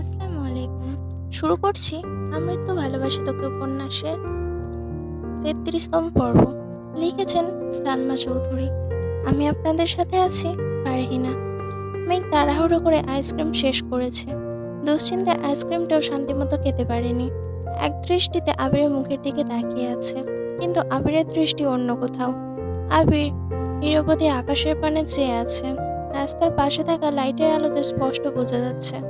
আসসালামু আলাইকুম। শুরু করছি আমৃত্যু ভালোবাসি তোকে উপন্যাসের তেত্রিশতম পর্ব। লিখেছেন সালমা চৌধুরী। আমি আপনাদের সাথে আছি ফারহিনা। মেঘ তাড়াহুড়ো করে আইসক্রিম শেষ করেছে। দুশ্চিন্তায় আইসক্রিমটাও শান্তিমতো খেতে পারেনি। এক দৃষ্টিতে আবিরের মুখের দিকে তাকিয়ে আছে। কিন্তু আবিরের দৃষ্টি অন্য কোথাও। আবির নিরবধি আকাশের পানে চেয়ে আছে। রাস্তার পাশে থাকা লাইটের আলোতে স্পষ্ট বোঝা যাচ্ছে।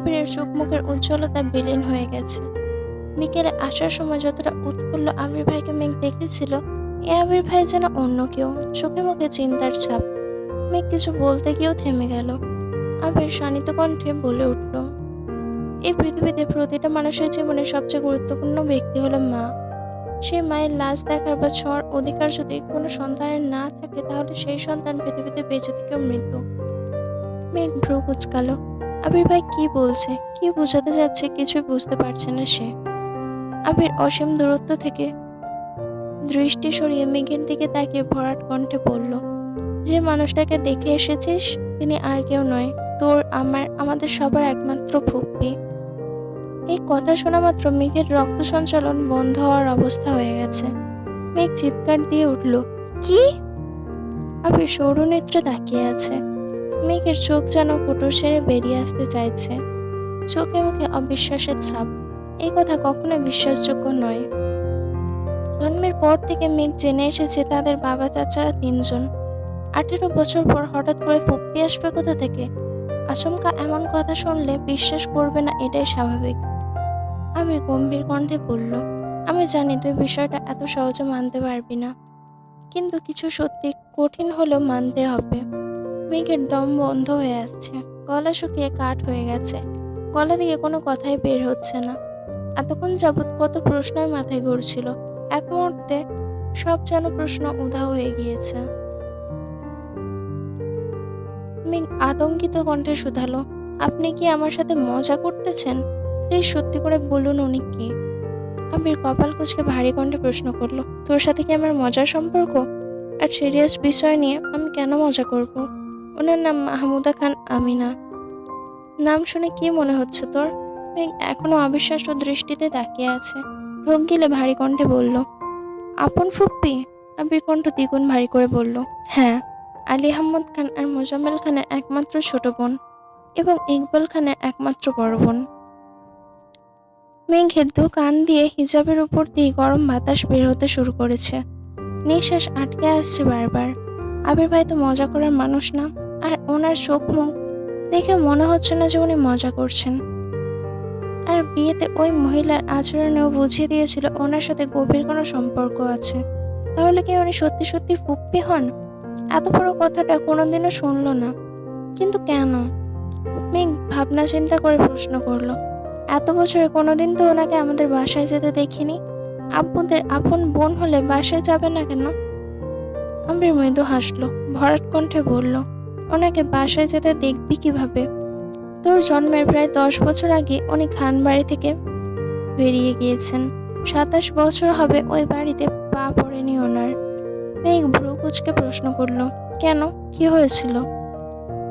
আবিরের চোখ মুখের উজ্জ্বলতা বিলীন হয়ে গেছে। বিকেলে আসার সময় যতটা উৎফুল্ল আবির ভাইকে মেঘ দেখেছিল, এ আবির ভাই যেন অন্য কেউ, চোখে মুখে চিন্তার ছাপ। মেঘ কিছু বলতে গিয়েও থেমে গেল। আবির শানিত কণ্ঠে বলে উঠল এই পৃথিবীতে প্রতিটা মানুষের জীবনে সবচেয়ে গুরুত্বপূর্ণ ব্যক্তি হলো মা। সেই মায়ের লাশ দেখার বা ছোঁয়ার অধিকার যদি কোনো সন্তানের না থাকে, তাহলে সেই সন্তান পৃথিবীতে বেঁচে থেকেও মৃত্যু। মেঘ ভ্রু কুচকালো। আবির ভাই কি বলছে? কি বোঝাতে যাচ্ছে কিছুই বুঝতে পারছে না সে। আবির অসীম দূরত্ব থেকে দৃষ্টি সরিয়ে মেঘের দিকে তাকিয়ে ভরাট কণ্ঠে বলল, যে মানুষটাকে দেখে এসেছিস, তিনি আর কেউ নয়। তোর, আমার, আমাদের সবার একমাত্র ভক্তি। এই কথা শোনা মাত্র মেঘের রক্ত সঞ্চালন বন্ধ হওয়ার অবস্থা হয়ে গেছে। মেঘ চিৎকার দিয়ে উঠল, কি? আবির সৌরনেত্রে তাকিয়ে আছে। মেঘের চোখ যেন কুটুর সেরে বেরিয়ে আসতে চাইছে। চোখে মুখে অবিশ্বাসের ছাপ। এই কথা কখনো বিশ্বাসযোগ্য নয়। জন্মের পর থেকে মেঘ জেনে এসেছে তাদের বাবা, চাচারা তিনজন। আঠেরো বছর পর হঠাৎ করে ফুপ্পি আসবে কোথা থেকে? আচমকা এমন কথা শুনলে বিশ্বাস করবে না, এটাই স্বাভাবিক। আমি গম্ভীর কণ্ঠে বলল, আমি জানি তুই বিষয়টা এত সহজে মানতে পারবি না। কিন্তু কিছু সত্যি কঠিন হলেও মানতে হবে। মেঘের দম বন্ধ হয়ে আসছে। গলা শুকিয়ে কাঠ হয়ে গেছে। গলা দিয়ে কোনো কথাই বের হচ্ছে না। এতক্ষণ যাবৎ কত প্রশ্নই মাথায় ঘুরছিল। এক মুহূর্তে সব যেন প্রশ্ন উধাও হয়ে গিয়েছে। মেঘ আতঙ্কিত কণ্ঠে শুধালো, আপনি কি আমার সাথে মজা করতেছেন? প্লিজ সত্যি করে বলুন উনি কি? আবির কপাল কুচকে ভারী কণ্ঠে প্রশ্ন করল, তোর সাথে কি আমার মজার সম্পর্ক? আর সিরিয়াস বিষয় নিয়ে আমি কেন মজা করব? ওনার নাম মাহমুদা খান আমিনা। নাম শুনে কি মনে হচ্ছে তোর? মেঘ এখনও অবিশ্বাস্য দৃষ্টিতে তাকিয়ে আছে। ঢোক গিলে ভারী কণ্ঠে বলল, আপন ফুপ্পি? আবির কণ্ঠ দ্বিগুণ ভারী করে বলল হ্যাঁ আলী আহমদ খান আর মোজাম্মেল খানের একমাত্র ছোট বোন এবং ইকবাল খানের একমাত্র বড় বোন। মেঘের দু কান দিয়ে হিজাবের উপর দিয়ে গরম বাতাস বের হতে শুরু করেছে। নিঃশ্বাস আটকে আসছে বারবার। আবির ভাই তো মজা করার মানুষ না, আর ওনার চোখ মুখ দেখে মনে হচ্ছে না যে উনি মজা করছেন। আর বিয়েতে ওই মহিলার আচরণেও বুঝিয়ে দিয়েছিল ওনার সাথে গভীর কোনো সম্পর্ক আছে। তাহলে কি উনি সত্যি সত্যি ফুপ্পি হন? এত বড় কথাটা কোনোদিনও শুনলো না। কিন্তু কেন? মেঘ ভাবনা চিন্তা করে প্রশ্ন করল, এত বছরে কোনোদিন তো ওনাকে আমাদের বাসায় যেতে দেখিনি? আব্বুদের আপন বোন হলে বাসায় যাবে না কেন? আম্বির মৃদু হাসলো, ভরাট কণ্ঠে বলল, ওনাকে বাসায় যেতে দেখবি কীভাবে? তোর জন্মের প্রায় দশ বছর আগে উনি খান বাড়ি থেকে বেরিয়ে গিয়েছেন। সাতাশ বছর হবে ওই বাড়িতে পা পড়েনি ওনার। মেঘ ভ্রু কুচকে প্রশ্ন করল, কেন? কি হয়েছিল?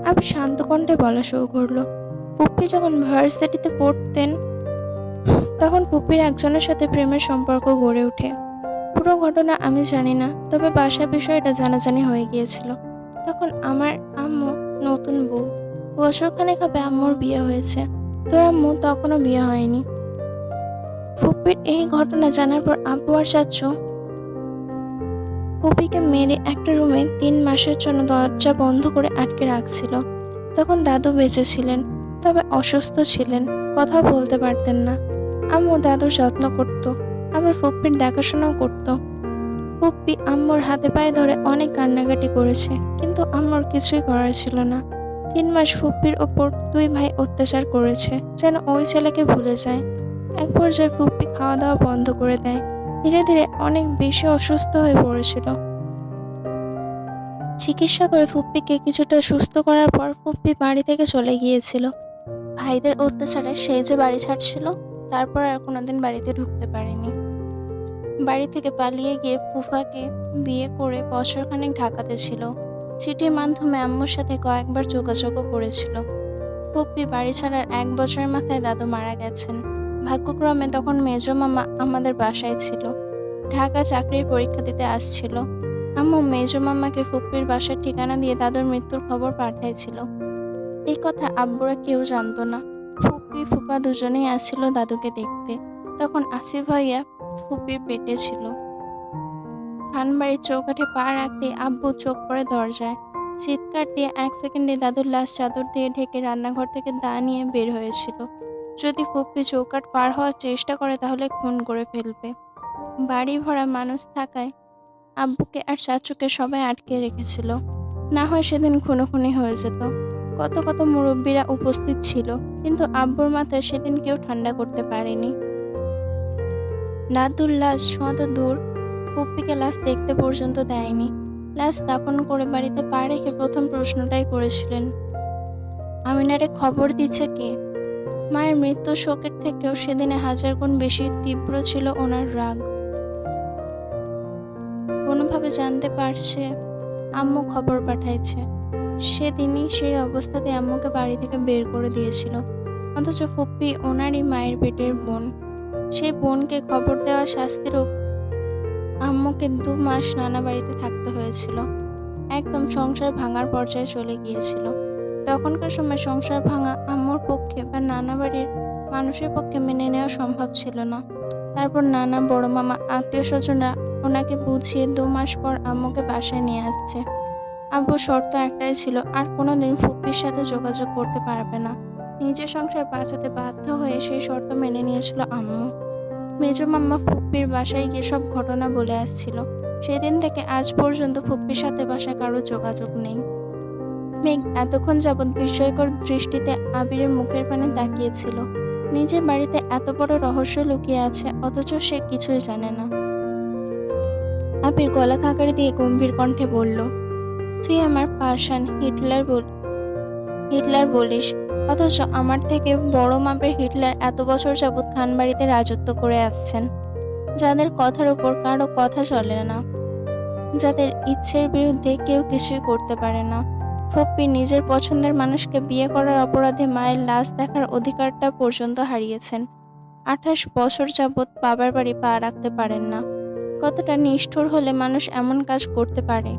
আমি শান্ত কণ্ঠে বলা শুরু করল পুপ্পি যখন ভার্সিটিতে পড়তেন, তখন পুপ্পির একজনের সাথে প্রেমের সম্পর্ক গড়ে ওঠে। পুরো ঘটনা আমি জানি না, তবে বাসা বিষয়টা জানাজানি হয়ে গিয়েছিল। তখন আমার আম্মু নতুন বউ। বছরখানেক হবে আম্মুর বিয়ে হয়েছে। তোর আম্মু তখনও বিয়ে হয়নি। ফুপ্পির এই ঘটনা জানার পর আব্বু আর চাচ্ছু ফুপিকে মেরে একটা রুমে তিন মাসের জন্য দরজা বন্ধ করে আটকে রাখছিল। তখন দাদু বেঁচে ছিলেন, তবে অসুস্থ ছিলেন, কথা বলতে পারতেন না। আম্মু দাদুর যত্ন করত। আবার ফুপ্পির দেখাশোনাও করত। ফুপ্পি আম্মুর হাতে পায়ে ধরে অনেক কান্নাকাটি করেছে, কিন্তু আম্মুর কিছুই করার ছিল না। তিন মাস ফুপ্পির ওপর দুই ভাই অত্যাচার করেছে, যেন ওই ছেলেকে ভুলে যায়। এক পর্যায়ে ফুপ্পি খাওয়া দাওয়া বন্ধ করে দেয়। ধীরে ধীরে অনেক বেশি অসুস্থ হয়ে পড়েছিল। চিকিৎসা করে ফুপ্পিকে কিছুটা সুস্থ করার পর ফুপ্পি বাড়ি থেকে চলে গিয়েছিল। ভাইদের অত্যাচারে সে যে বাড়ি ছাড়ছিল, তারপর আর কোনোদিন বাড়িতে ঢুকতে পারেনি। বাড়ি থেকে পালিয়ে গিয়ে ফুফাকে বিয়ে করে বছরখানেক ঢাকাতে ছিল। চিঠির মাধ্যমে আম্মুর সাথে কয়েকবার যোগাযোগও করেছিল। পপ্পি বাড়ি ছাড়ার এক বছরের মাথায় দাদু মারা গেছেন। ভাগ্যক্রমে তখন মেজো মামা আমাদের বাসায় ছিল। ঢাকা চাকরির পরীক্ষা দিতে আসছিল। আম্মু মেজো মামাকে ফুপ্পির বাসার ঠিকানা দিয়ে দাদুর মৃত্যুর খবর পাঠাইছিল। এই কথা আব্বুরা কেউ জানতো না। ফুপ্পি ফুপা দুজনেই আসছিল দাদুকে দেখতে। তখন আসিফ ভাইয়া ফুপির পেটে ছিল। খানবাড়ির চৌকাঠে পা রাখতে আব্বু চোখ পড়ে দরজায়। চিৎকার দিয়ে এক সেকেন্ডে দাদুর লাশ চাদর দিয়ে ঢেকে রান্নাঘর থেকে দা নিয়ে বের হয়েছিল। যদি ফুপ্পি চৌকাট পার হওয়ার চেষ্টা করে তাহলে খুন করে ফেলবে। বাড়ি ভরা মানুষ থাকায় আব্বুকে আর চাচুকে সবাই আটকে রেখেছিল। না হয় সেদিন খুনোখুনি হয়ে যেত। কত কত মুরব্বীরা উপস্থিত ছিল, কিন্তু আব্বুর মাথায় সেদিন কেউ ঠান্ডা করতে পারেনি। দাদুর লাশ শত দূর পুপ্পিকে লাশ দেখতে পর্যন্ত দেয়নি। লাশ দাফন করে বাড়িতে পা রেখে প্রথম প্রশ্নটাই করেছিলেন, আমিনারে খবর দিচ্ছে কে? মায়ের মৃত্যু শোকের থেকেও সেদিনে হাজার গুণ বেশি তীব্র ছিল ওনার রাগ। কোনোভাবে জানতে পারছে, আম্মু খবর পাঠাইছে। সেদিনই সেই অবস্থাতে আম্মুকে বাড়ি থেকে বের করে দিয়েছিল। অথচ ফুপ্পি ওনারই মায়ের পেটের বোন। সেই বোনকে খবর দেওয়া শাস্তিরও আম্মুকে দু মাস নানা বাড়িতে থাকতে হয়েছিল। একদম সংসার ভাঙার পর্যায়ে চলে গিয়েছিল। তখনকার সময় সংসার ভাঙা আম্মুর পক্ষে বা নানা বাড়ির মানুষের পক্ষে মেনে নেওয়া সম্ভব ছিল না। তারপর নানা বড় মামা, আত্মীয় স্বজনরা ওনাকে বুঝিয়ে দু মাস পর আম্মুকে বাসায় নিয়ে আসছে। আব্বু শর্ত একটাই ছিল, আর কোনোদিন ফুপ্পির সাথে যোগাযোগ করতে পারবে না। নিজের সংসার বাঁচাতে বাধ্য হয়ে সেই শর্ত মেনে নিয়েছিল আম্মু। মেজো মাম্মা ফুপ্পির বাসায় গিয়ে সব ঘটনা বলে আসছিল। সেদিন থেকে আজ পর্যন্ত ফুপ্পির সাথে বাসায় কারও যোগাযোগ নেই। মেঘ এতক্ষণ যাবৎ বিস্ময়কর দৃষ্টিতে আবিরের মুখের পানে তাকিয়েছিল। নিজের বাড়িতে এত বড় রহস্য লুকিয়ে আছে, অথচ সে কিছুই জানে না। আবির গলা কাকারি দিয়ে গম্ভীর কণ্ঠে বলল, তুই আমার পাশান হিটলার বল, হিটলার বলিস অথচ আমার থেকে বড় মাপের হিটলার এত বছর যাবৎ খানবাড়িতে রাজত্ব করে আসছেন। যাদের কথার উপর কারও কথা চলে না। যাদের ইচ্ছের বিরুদ্ধে কেউ কিছুই করতে পারে না। ফপ্পি নিজের পছন্দের মানুষকে বিয়ে করার অপরাধে মায়ের লাশ দেখার অধিকারটা পর্যন্ত হারিয়েছেন। আঠাশ বছর যাবৎ বাবার বাড়ি পা রাখতে পারেন না। কতটা নিষ্ঠুর হলে মানুষ এমন কাজ করতে পারে?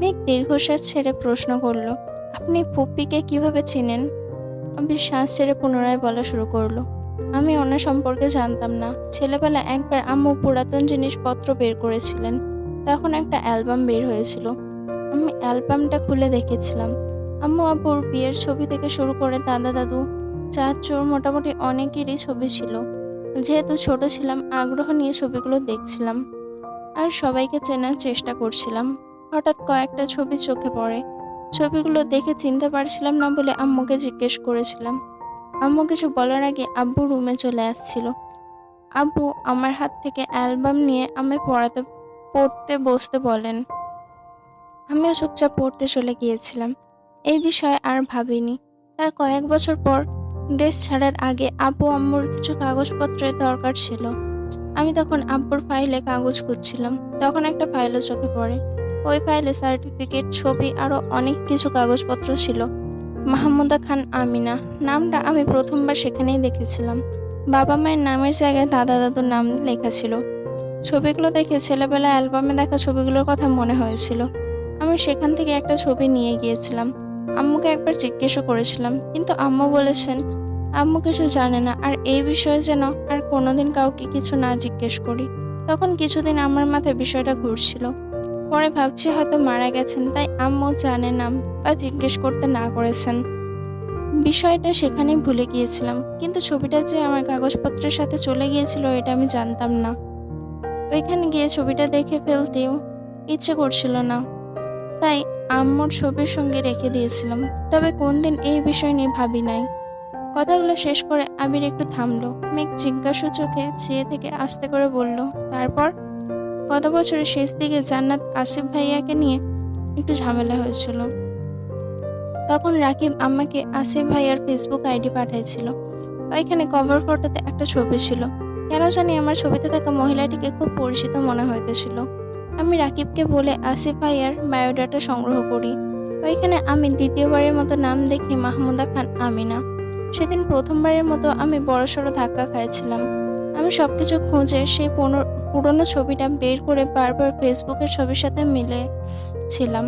মেঘ দীর্ঘশ্বাস ছেড়ে প্রশ্ন করল, আপনি ফুপ্পিকে কীভাবে চিনেন? আমি শ্বাস ছেড়ে পুনরায় বলা শুরু করল। আমি ওনার সম্পর্কে জানতাম না। ছেলেবেলা একবার আম্মু পুরাতন জিনিসপত্র বের করেছিলেন। তখন একটা অ্যালবাম বের হয়েছিল। আমি অ্যালবামটা খুলে দেখেছিলাম। আম্মু আব্বুর বিয়ের ছবি থেকে শুরু করে দাদা দাদু, চাচুর মোটামুটি অনেকেরই ছবি ছিল। যেহেতু ছোট ছিলাম, আগ্রহ নিয়ে ছবিগুলো দেখছিলাম। আর সবাইকে চেনার চেষ্টা করছিলাম। হঠাৎ কয়েকটা ছবি চোখে পড়ে। ছবিগুলো দেখে চিনতে পারছিলাম না বলে আম্মুকে জিজ্ঞেস করেছিলাম। আম্মু কিছু বলার আগে আব্বু রুমে চলে আসছিল। আব্বু, আমার হাত থেকে অ্যালবাম নিয়ে আমি পড়াতে, পড়তে বসতে বলেন। আমিও চুপচাপ পড়তে চলে গিয়েছিলাম। এই বিষয়ে আর ভাবিনি। তার কয়েক বছর পর দেশ ছাড়ার আগে আব্বু আম্মুর কিছু কাগজপত্রের দরকার ছিল। আমি তখন আব্বুর ফাইলে কাগজ খুঁজছিলাম। তখন একটা ফাইলও চোখে পড়ে। ওই ফাইলে সার্টিফিকেট, ছবি আরও অনেক কিছু কাগজপত্র ছিল। মাহমুদা খান আমিনা, নামটা আমি প্রথমবার সেখানেই দেখেছিলাম। বাবা মায়ের নামের জায়গায় দাদা দাদুর নাম লেখা ছিল। ছবিগুলো দেখে ছেলেবেলা অ্যালবামে দেখা ছবিগুলোর কথা মনে হয়েছিল। আমি সেখান থেকে একটা ছবি নিয়ে গিয়েছিলাম। আম্মুকে একবার জিজ্ঞেসও করেছিলাম, কিন্তু আম্মু বলেছেন, আম্মু কিছু জানে না, আর এই বিষয়ে যেন আর কোনোদিন কাউকে কিছু না জিজ্ঞেস করি। তখন কিছুদিন আমার মাথায় বিষয়টা ঘুরছিল। পরে ভাবছি হয়তো মারা গেছেন, তাই আম্মু জানে না বা জিজ্ঞেস করতে না করেছেন। বিষয়টা সেখানেই ভুলে গিয়েছিলাম, কিন্তু ছবিটা যে আমার কাগজপত্রের সাথে চলে গিয়েছিল এটা আমি জানতাম না। ওইখানে গিয়ে ছবিটা দেখে ফেলতেও ইচ্ছে করছিল না। তাই আম্মুর ছবির সঙ্গে রেখে দিয়েছিলাম, তবে কোন দিন এই বিষয় নিয়ে ভাবি নাই। কথাগুলো শেষ করে আবির একটু থামলো, মেঘ জিজ্ঞাসু চোখে চেয়ে থেকে আস্তে করে বলল, তারপর? গত বছরের শেষ দিকে জান্নাত আসিফ ভাইয়াকে নিয়ে একটু ঝামেলা হয়েছিল। তখন রাকিব আমাকে আসিফ ভাইয়ার ফেসবুক আইডি পাঠিয়েছিল ওইখানে কভার ফটোতে একটা ছবি ছিল। কেন জানি আমার ছবিতে থাকা মহিলাটিকে খুব পরিচিত মনে হইতেছিল। আমি রাকিবকে বলে আসিফ ভাইয়ার বায়োডাটা সংগ্রহ করি। ওইখানে আমি দ্বিতীয়বারের মতো নাম দেখি মাহমুদা খান আমিনা। সেদিন প্রথমবারের মতো আমি বড়সড় ধাক্কা খাইছিলাম। আমি সবকিছু খুঁজে সেই পুনো- পুরনো ছবিটা বের করে বারবার ফেসবুকের ছবির সাথে মিলেছিলাম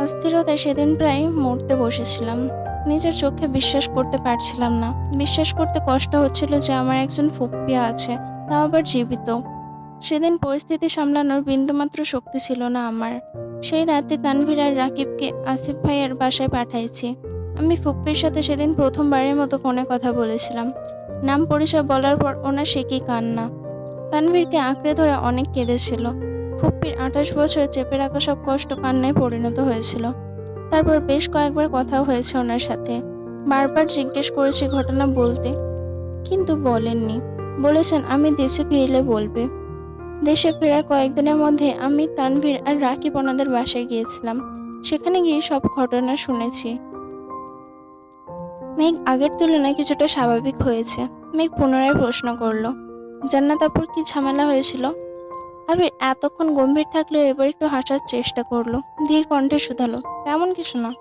অস্থিরতায় সেদিন প্রায় মরতে বসেছিলাম। নিজের চোখে বিশ্বাস করতে পারছিলাম না। বিশ্বাস করতে কষ্ট হচ্ছিল যে আমার একজন ফুপিয়া আছে, তাও আবার জীবিত। সেদিন পরিস্থিতি সামলানোর বিন্দুমাত্র শক্তি ছিল না আমার। সেই রাতে তানভীর আর রাকিবকে আসিফ ভাইয়ের বাসায় পাঠাইছি। আমি ফুপ্পির সাথে সেদিন প্রথমবারের মতো ফোনে কথা বলেছিলাম। নাম পরিচয় বলার পর ওনার সে কি কান্না। তানভীরকে আঁকড়ে ধরে অনেক কেঁদেছিল। ফুপ্পির আঠাশ বছর চেপে রাখা সব কষ্ট কান্নায় পরিণত হয়েছিল। তারপর বেশ কয়েকবার কথাও হয়েছে ওনার সাথে। বারবার জিজ্ঞেস করেছি ঘটনা বলতে। কিন্তু বলেননি। বলেছেন, আমি দেশে ফিরলে বলবে। দেশে ফেরার কয়েকদিনের মধ্যে আমি তানভীর আর রাকিব ওনাদের বাসায় গিয়েছিলাম। সেখানে গিয়ে সব ঘটনা শুনেছি। মেঘ আগের তুলনায় কিছুটা স্বাভাবিক হয়েছে। মেঘ পুনরায় প্রশ্ন করল জান্নাত আপুর কি ঝামেলা হয়েছিল? আবির এতক্ষণ গম্ভীর থাকলেও এবার একটু হাসার চেষ্টা করল। ধীর কণ্ঠে শুধালো, তেমন কিছু না।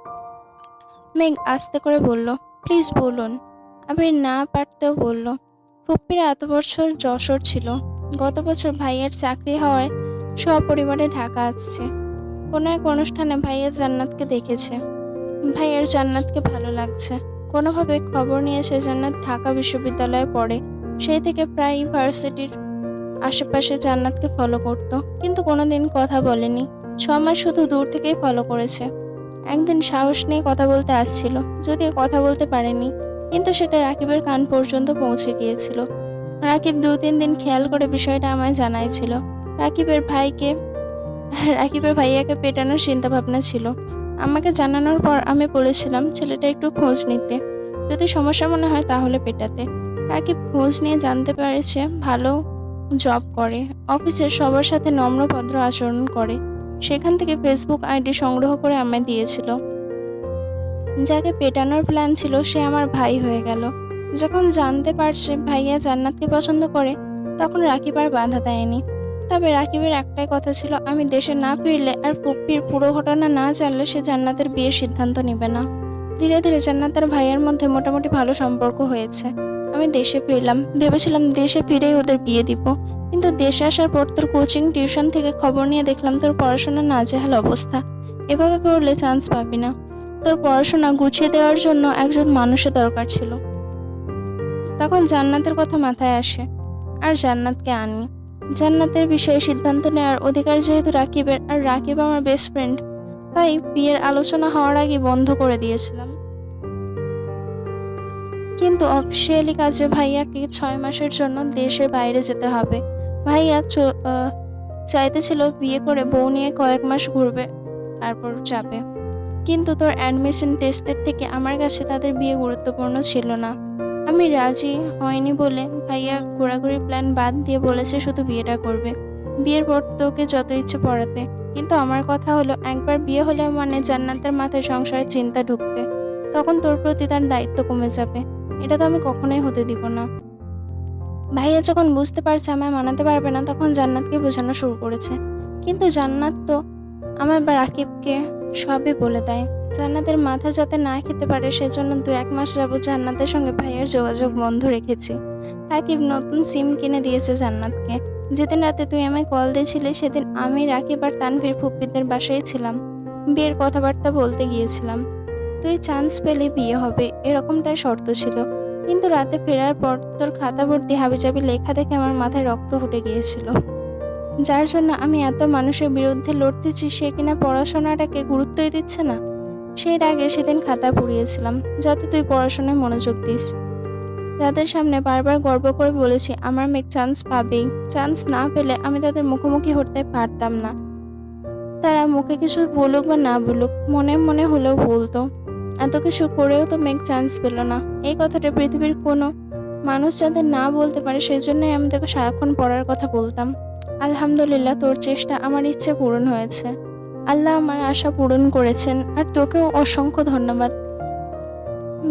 মেঘ আস্তে করে বলল, প্লিজ বলুন। আবির না পারতেও বলল, ফুপ্পিরা এত বছর যশোর ছিল। গত বছর ভাইয়ের চাকরি হওয়ায় সপরিবারে ঢাকা আসছে। কোনো এক অনুষ্ঠানে ভাইয়ের জান্নাতকে দেখেছে। ভাইয়ের জান্নাতকে ভালো লাগছে। কোনোভাবে খবর নিয়ে সে জান্নাত ঢাকা বিশ্ববিদ্যালয়ে পড়ে। সেই থেকে প্রায় ইউনিভার্সিটির আশেপাশে জান্নাতকে ফলো করত। কিন্তু কোনোদিন কথা বলেনি। ছ মাস শুধু দূর থেকেই ফলো করেছে। একদিন সাহস নিয়ে কথা বলতে আসছিল। যদিও কথা বলতে পারেনি, কিন্তু সেটা রাকিবের কান পর্যন্ত পৌঁছে গিয়েছিল। রাকিব দু তিন দিন খেয়াল করে বিষয়টা আমায় জানাইছিল। রাকিবের ভাইকে, রাকিবের ভাইয়াকে পেটানোর চিন্তা ভাবনা ছিল। আমাকে জানানোর পর আমি বলেছিলাম, ছেলেটা একটু খোঁজ নিতে। যদি সমস্যা মনে হয় তাহলে পেটাতে। রাকিব খোঁজ নিয়ে জানতে পেরেছে ভালো জব করে। অফিসের সবার সাথে নম্রভদ্র আচরণ করে। সেখান থেকে ফেসবুক আইডি সংগ্রহ করে আমায় দিয়েছিল। যাকে পেটানোর প্ল্যান ছিল, সে আমার ভাই হয়ে গেল। যখন জানতে পারছে ভাইয়া জান্নাতকে পছন্দ করে, তখন রাকিব আর বাধা দেয়নি। তবে রাকিবের একটাই কথা ছিল, আমি দেশে না ফিরলে আর ফুপ্পির পুরো ঘটনা না জানলে সে জান্নাতের বিয়ের সিদ্ধান্ত নেবে না। ধীরে ধীরে জান্নাতের ভাইয়ের মধ্যে মোটামুটি ভালো সম্পর্ক হয়েছে। আমি দেশে ফিরলাম। ভেবেছিলাম দেশে ফিরেই ওদের বিয়ে দিব। কিন্তু দেশে আসার পর তোর কোচিং টিউশন থেকে খবর নিয়ে দেখলাম তোর পড়াশোনা নাজেহাল অবস্থা। এভাবে পড়লে চান্স পাবি না। তোর পড়াশোনা গুছিয়ে দেওয়ার জন্য একজন মানুষের দরকার ছিল। তখন জান্নাতের কথা মাথায় আসে। আর জান্নাতকে আনি। জান্নাতের বিষয়ে সিদ্ধান্ত নেওয়ার অধিকার যেহেতু রাকিবের, আর রাকিব আমার বেস্ট ফ্রেন্ড তাই বিয়ের আলোচনা হওয়ার আগে বন্ধ করে দিয়েছিলাম। কিন্তু অফিসিয়ালি কাজে ভাইয়াকে ছয় মাসের জন্য দেশের বাইরে যেতে হবে। ভাইয়া চাইতেছিল বিয়ে করে বউ নিয়ে কয়েক মাস ঘুরবে, তারপর যাবে। কিন্তু তোর অ্যাডমিশন টেস্টের থেকে আমার কাছে তাদের বিয়ে গুরুত্বপূর্ণ ছিল না। আমি রাজি হয়নি বলে ভাইয়া ঘোরাঘুরি প্ল্যান বাদ দিয়ে বলেছে শুধু বিয়েটা করবে। বিয়ের পর তোকে যত ইচ্ছে পড়াতে। কিন্তু আমার কথা হলো, একবার বিয়ে হলে মানে জান্নাতের মাথায় সংসারের চিন্তা ঢুকবে। তখন তোর প্রতি তার দায়িত্ব কমে যাবে। এটা তো আমি কখনোই হতে দিব না। ভাইয়া যখন বুঝতে পারছে আমায় মানাতে পারবে না, তখন জান্নাতকে বোঝানো শুরু করেছে। কিন্তু জান্নাত তো আমার বা রাকিবকে সবই বলে দেয়। জান্নাতের মাথা যাতে না খেতে পারে, সেজন্য দু এক মাস যাবত জান্নাতের সঙ্গে ভাইয়ের যোগাযোগ বন্ধ রেখেছি। রাকিব নতুন সিম কিনে দিয়েছে জান্নাতকে। যেদিন রাতে তুই আমায় কল দিয়েছিলি, সেদিন আমি রাকিব আর তানভীর ফুপ্পিদের বাসায় ছিলাম। বিয়ের কথাবার্তা বলতে গিয়েছিলাম। তুই চান্স পেলে বিয়ে হবে, এরকমটাই শর্ত ছিল। কিন্তু রাতে ফেরার পর তোর খাতা ভর্তি হাবিজাবি লেখা দেখে আমার মাথায় রক্ত ফুটে গিয়েছিল। যার জন্য আমি এত মানুষের বিরুদ্ধে লড়তেছি, সে কিনা পড়াশোনাটাকে গুরুত্বই দিচ্ছে না? সেই আগে সেদিন খাতা পুড়িয়েছিলাম, যাতে তুই পড়াশোনায় মনোযোগ দিস। তাদের সামনে বারবার গর্ব করে বলেছি, আমার মেয়ে চান্স পাবেই। চান্স না পেলে আমি তাদের মুখোমুখি হতে পারতাম না। তারা মুখে কিছু বলুক বা না বলুক, মনে মনে হলেও বলতো এত কিছু করেও তো মেঘ চান্স পেল না। এই কথাটা পৃথিবীর কোনো মানুষ যাতে না বলতে পারে সেই জন্যই আমি তোকে সারাক্ষণ পড়ার কথা বলতাম। আলহামদুলিল্লাহ, তোর চেষ্টা আমার ইচ্ছে পূরণ হয়েছে। আল্লাহ আমার আশা পূরণ করেছেন, আর তোকেও অসংখ্য ধন্যবাদ।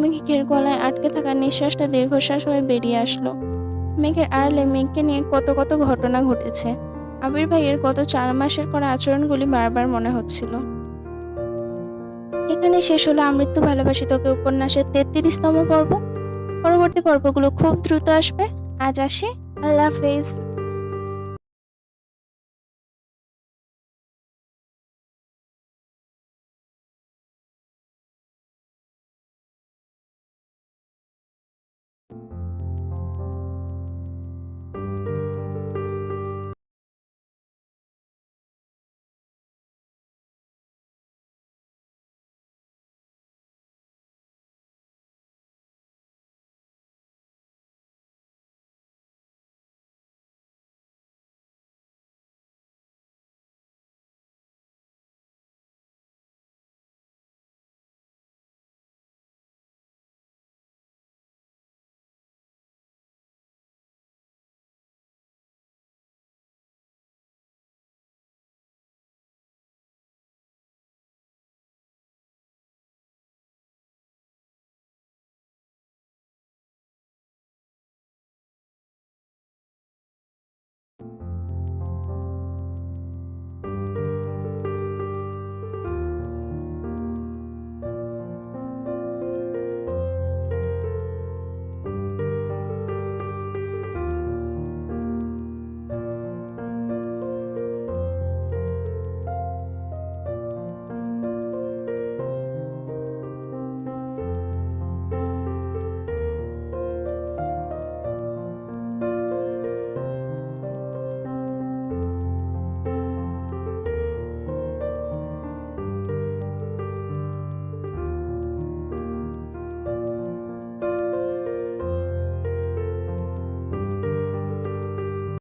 মেঘের গলায় আটকে থাকা নিঃশ্বাসটা দীর্ঘশ্বাস হয়ে বেরিয়ে আসলো। মেঘের আড়লে মেঘকে নিয়ে কত কত ঘটনা ঘটেছে। আবির ভাইয়ের গত চার মাসের করা আচরণগুলি বারবার মনে হচ্ছিল। এখানে শেষ হলো আমৃত্যু ভালোবাসি তোকে উপন্যাসের তেত্রিশতম পর্ব। পরবর্তী পর্বগুলো খুব দ্রুত আসবে। আজ আসি। আল্লাহ হাফেজ।